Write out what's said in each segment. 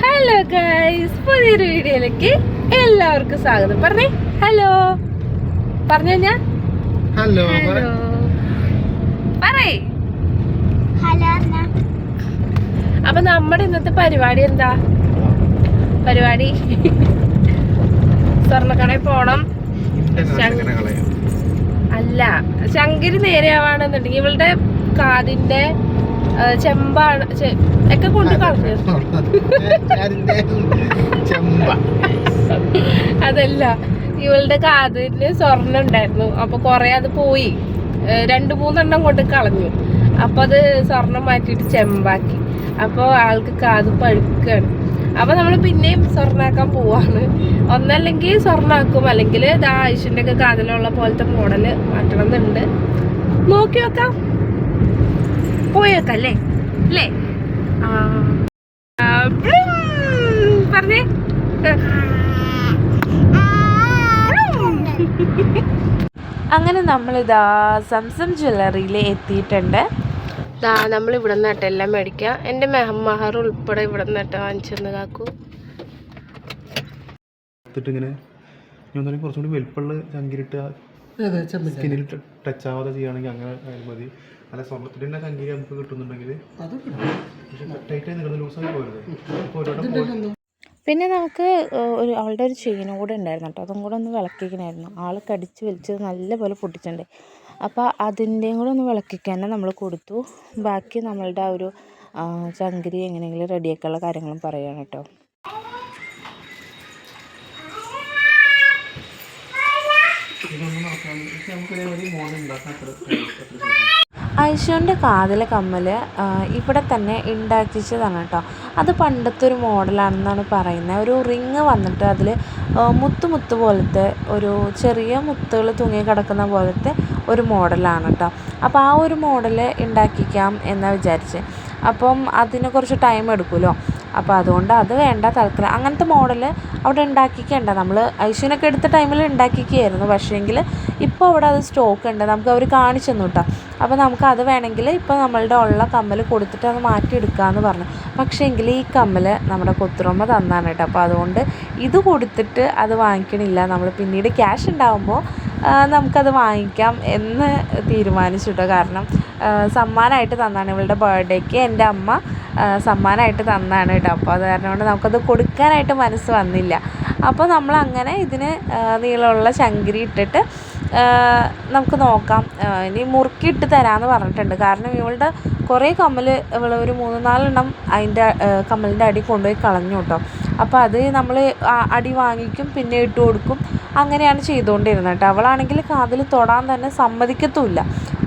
Hello guys പുതിയൊരു വീഡിയോയിലേക്ക് എല്ലാവർക്കും സ്വാഗതം. പറഞ്ഞേ ഹലോ പറഞ്ഞു ഞാൻ ഹലോ പറയേ. അപ്പൊ നമ്മുടെ ഇന്നത്തെ പരിപാടി എന്താ? പരിപാടി? സ്വർണക്കടയിൽ പോണം. അല്ല ശങ്കരി നേരെയാവാണെന്നുണ്ടെങ്കിൽ ഇവളുടെ കാതിന്റെ ചെമ്പാണ് ഒക്കെ കൊണ്ട് കളഞ്ഞു. ചെമ്പ. അതല്ല ഇവളുടെ കാതിൽ സ്വർണം ഉണ്ടായിരുന്നു. അപ്പൊ കൊറേ അത് പോയി. രണ്ടു മൂന്നെണ്ണം കൊണ്ട് കളഞ്ഞു. അപ്പൊ അത് സ്വർണം മാറ്റിട്ട് ചെമ്പാക്കി. അപ്പൊ ആൾക്ക് കാത് പഴുക്കാണ്. അപ്പൊ നമ്മൾ പിന്നെയും സ്വർണാക്കാൻ പോവാണ്. ഒന്നല്ലെങ്കിൽ സ്വർണാക്കും. അല്ലെങ്കിൽ ദാ ആയുഷിന്റെ ഒക്കെ കാതിലുള്ള പോലത്തെ മോഡൽ മാറ്റണം എന്നുണ്ട് നോക്കി വെക്കാം. പോയി വെക്കാം അല്ലേ. പറഞ്ഞേ. അങ്ങനെ നമ്മളിതാ സംസം ജ്വല്ലറിയിൽ എത്തിയിട്ടുണ്ട്. ദാ നമ്മൾ ഇവിടെ നിന്നിട്ട് എല്ലാം മേടിക്കാം. എന്റെ മെഹമ്മഹർ ഉൾപ്പെടെ ഇവിടെ നിന്നിട്ട് വാങ്ങിച്ചെന്ന് കാക്കൂ. ഇങ്ങനെ ഞാൻ കുറച്ചുകൂടി കുറച്ചും കൂടി വലിപ്പമുള്ള ചങ്കിരിട്ട് സ്കിന്നിൽ ടച്ച് ആവാതെ ചെയ്യുകയാണെങ്കിൽ അങ്ങനെ ആയാലും മതി. അല്ല സ്വർണത്തിന്റെ കങ്കിരി നമുക്ക് കിട്ടുന്നുണ്ടെങ്കിൽ പക്ഷെ ടൈറ്റായി ലൂസായി പിന്നെ നമുക്ക് ഒരു അവളുടെ ഒരു ചെയിനും കൂടെ ഉണ്ടായിരുന്നു കേട്ടോ. അതും കൂടെ ഒന്ന് വിളക്കിക്കണമായിരുന്നു ആൾ കടിച്ച് വലിച്ചത് നല്ലപോലെ പൊട്ടിച്ചിട്ടുണ്ട്. അപ്പോൾ അതിന്റെയും കൂടെ ഒന്ന് വിളക്കിക്കാൻ നമ്മൾ കൊടുത്തു. ബാക്കി നമ്മളുടെ ആ ഒരു ചങ്കിരി എങ്ങനെയെങ്കിലും റെഡിയാക്കാനുള്ള കാര്യങ്ങളും പറയുകയാണ് കേട്ടോ. നോക്കാം നമുക്ക് ഇതേമാതിരി മോഡൽ ഇവിടെ തന്നെ ഉണ്ടാക്കിച്ചതാണ് കേട്ടോ. അത് പണ്ടത്തെ ഒരു മോഡലാണെന്നാണ് പറയുന്നത്. ഒരു റിങ് വന്നിട്ട് അതിൽ മുത്ത് മുത്ത് പോലത്തെ ഒരു ചെറിയ മുത്തുകൾ തൂങ്ങി കിടക്കുന്ന പോലത്തെ ഒരു മോഡലാണ് കേട്ടോ. അപ്പോൾ ആ ഒരു മോഡൽ ഉണ്ടാക്കിക്കാം എന്നാണ് വിചാരിച്ച്. അപ്പം അതിന് കുറച്ച് ടൈം എടുക്കുമല്ലോ അപ്പോൾ അതുകൊണ്ട് അത് വേണ്ട തൽക്കാലം. അങ്ങനത്തെ മോഡൽ അവിടെ ഉണ്ടാക്കിക്കേണ്ട. നമ്മൾ ഐശുവിനൊക്കെ എടുത്ത ടൈമിൽ ഉണ്ടാക്കിക്കുകയായിരുന്നു. പക്ഷേങ്കിൽ ഇപ്പോൾ അവിടെ അത് സ്റ്റോക്ക് ഉണ്ട്. നമുക്ക് അവർ കാണിച്ചു തന്നു കേട്ടോ അപ്പോൾ നമുക്ക് അത് വേണമെങ്കിൽ ഇപ്പോൾ നമ്മളുടെ ഉള്ള കമ്മൽ കൊടുത്തിട്ട് അത് മാറ്റിയെടുക്കാമെന്ന് പറഞ്ഞു. പക്ഷേങ്കിൽ ഈ കമ്മൽ നമ്മുടെ കൊത്തുറമ്മ തന്നാണ് കേട്ടോ അപ്പോൾ അതുകൊണ്ട് ഇത് കൊടുത്തിട്ട് അത് വാങ്ങിക്കണില്ല. നമ്മൾ പിന്നീട് ക്യാഷ് ഉണ്ടാകുമ്പോൾ നമുക്കത് വാങ്ങിക്കാം എന്ന് തീരുമാനിച്ചു കേട്ടോ കാരണം സമ്മാനമായിട്ട് തന്നാണ്. ഇവളുടെ ബർത്ത്ഡേക്ക് എന്റെ അമ്മ സമ്മാനമായിട്ട് തന്നാണ് കേട്ടോ. അപ്പോൾ അത് കാരണം കൊണ്ട് നമുക്കത് കൊടുക്കാനായിട്ട് മനസ്സ് വന്നില്ല. അപ്പോൾ നമ്മൾ അങ്ങനെ ഇതിന് നീളമുള്ള ശങ്കരി ഇട്ടിട്ട് നമുക്ക് നോക്കാം. ഇനി മുറുക്കിയിട്ട് തരാമെന്ന് പറഞ്ഞിട്ടുണ്ട്. കാരണം ഇവളുടെ കുറേ കമ്മൽ ഇവൾ ഒരു മൂന്ന് നാലെണ്ണം അതിന്റെ കമ്മലിന്റെ അടി കൊണ്ടുപോയി കളഞ്ഞു കേട്ടോ. അപ്പോൾ അത് നമ്മൾ അടി വാങ്ങിക്കും പിന്നെ ഇട്ട് കൊടുക്കും. അങ്ങനെയാണ് ചെയ്തുകൊണ്ടിരുന്നത് കേട്ടോ. അവളാണെങ്കിൽ കാതിൽ തൊടാൻ തന്നെ സമ്മതിക്കത്തുമില്ല.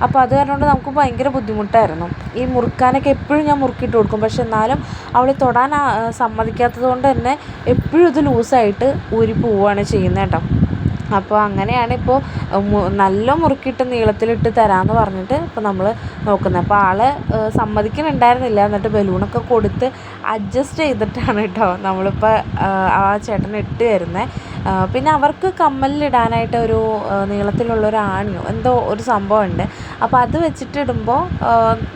അപ്പോൾ അത് കാരണം കൊണ്ട് നമുക്ക് ഭയങ്കര ബുദ്ധിമുട്ടായിരുന്നു. ഈ മുറുക്കാനൊക്കെ എപ്പോഴും ഞാൻ മുറുക്കിയിട്ട് കൊടുക്കും. പക്ഷെ എന്നാലും അവൾ തൊടാൻ സമ്മതിക്കാത്തത് കൊണ്ട് തന്നെ എപ്പോഴും ഇത് ലൂസായിട്ട് ഊരി പോവുകയാണ് ചെയ്യുന്നത് കേട്ടോ. അപ്പോൾ അങ്ങനെയാണ് ഇപ്പോൾ നല്ല മുറുക്കിയിട്ട് നീളത്തിലിട്ട് തരാമെന്ന് പറഞ്ഞിട്ട് ഇപ്പോൾ നമ്മൾ നോക്കുന്നത്. അപ്പോൾ ആൾ സമ്മതിക്കുന്നുണ്ടായിരുന്നില്ല. എന്നിട്ട് ബലൂണൊക്കെ കൊടുത്ത് അഡ്ജസ്റ്റ് ചെയ്തിട്ടാണ് കേട്ടോ നമ്മളിപ്പോൾ ആ ചേട്ടനെ ഇട്ട് തരുന്നത് പിന്നെ അവർക്ക് കമ്മലിലിടാനായിട്ട് ഒരു നീളത്തിലുള്ള ഒരു ആണിയോ എന്തോ ഒരു സംഭവമുണ്ട്. അപ്പോൾ അത് വെച്ചിട്ട് ഇടുമ്പോൾ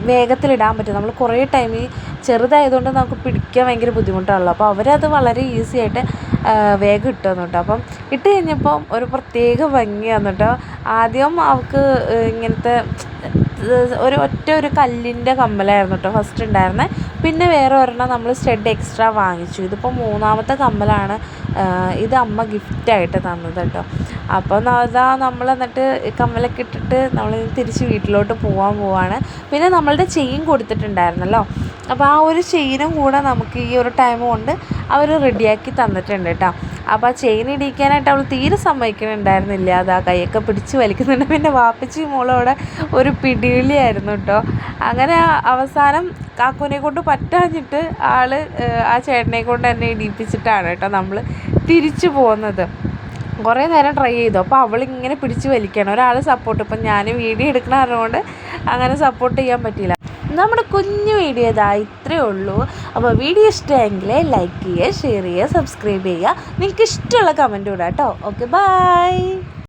വേഗത്തിലിടാൻ പറ്റും. നമ്മൾ കുറേ ടൈം ഈ ചെറുതായതുകൊണ്ട് നമുക്ക് പിടിക്കാൻ ഭയങ്കര ബുദ്ധിമുട്ടാണല്ലോ. അപ്പോൾ അവരത് വളരെ ഈസി ആയിട്ട് വേഗം ഇട്ട് തന്നു കേട്ടോ അപ്പം ഇട്ട് കഴിഞ്ഞപ്പോൾ ഒരു പ്രത്യേക ഭംഗിയാണ് കേട്ടോ. ആദ്യം അവൾക്ക് ഇങ്ങനത്തെ ഒരു ഒറ്റ ഒരു കല്ലിന്റെ കമ്മലായിരുന്നു കേട്ടോ ഫസ്റ്റ് ഉണ്ടായിരുന്നത് പിന്നെ വേറെ ഒരെണ്ണം നമ്മൾ സ്റ്റെഡ് എക്സ്ട്രാ വാങ്ങിച്ചു. ഇതിപ്പോൾ മൂന്നാമത്തെ കമ്മലാണ്. ഇത് അമ്മ ഗിഫ്റ്റായിട്ട് തന്നത് കേട്ടോ അപ്പോൾ അതാ നമ്മൾ എന്നിട്ട് കമ്മലൊക്കെ ഇട്ടിട്ട് നമ്മൾ തിരിച്ച് വീട്ടിലോട്ട് പോകാൻ പോവാണ്. പിന്നെ നമ്മളുടെ ചെയിൻ കൊടുത്തിട്ടുണ്ടായിരുന്നല്ലോ. അപ്പോൾ ആ ഒരു ചെയിനും കൂടെ നമുക്ക് ഈ ഒരു ടൈം കൊണ്ട് അവർ റെഡിയാക്കി തന്നിട്ടുണ്ട് കേട്ടോ അപ്പോൾ ആ ചെയിൻ ഇടിക്കാനായിട്ട് അവൾ തീരെ സമ്മതിക്കുന്നുണ്ടായിരുന്നില്ല. അത് ആ കൈയൊക്കെ പിടിച്ച് വലിക്കുന്നുണ്ട്. പിന്നെ വാപ്പിച്ചി മോളവിടെ ഒരു പിടിവിളിയായിരുന്നു കേട്ടോ അങ്ങനെ അവസാനം കാക്കുവിനെ കൊണ്ട് പറ്റാഞ്ഞിട്ട് ആൾ ആ ചേട്ടനെ കൊണ്ട് എന്നെ ഇടിപ്പിച്ചിട്ടാണ് കേട്ടോ നമ്മൾ തിരിച്ചു പോകുന്നത്. കുറേ നേരം ട്രൈ ചെയ്തു. അപ്പോൾ അവളിങ്ങനെ പിടിച്ച് വലിക്കണം. ഒരാൾ സപ്പോർട്ട് ഇപ്പം ഞാൻ വീഡിയോ എടുക്കണ അറിഞ്ഞുകൊണ്ട് അങ്ങനെ സപ്പോർട്ട് ചെയ്യാൻ പറ്റിയില്ല. നമ്മുടെ കുഞ്ഞു വീഡിയോ ഇതാ ഇത്രയേ ഉള്ളൂ. അപ്പോൾ വീഡിയോ ഇഷ്ടമെങ്കിൽ ലൈക്ക് ചെയ്യുക ഷെയർ ചെയ്യുക സബ്സ്ക്രൈബ് ചെയ്യുക. നിങ്ങൾക്ക് ഇഷ്ടമുള്ള കമന്റ് ഇടാം കേട്ടോ. Okay bye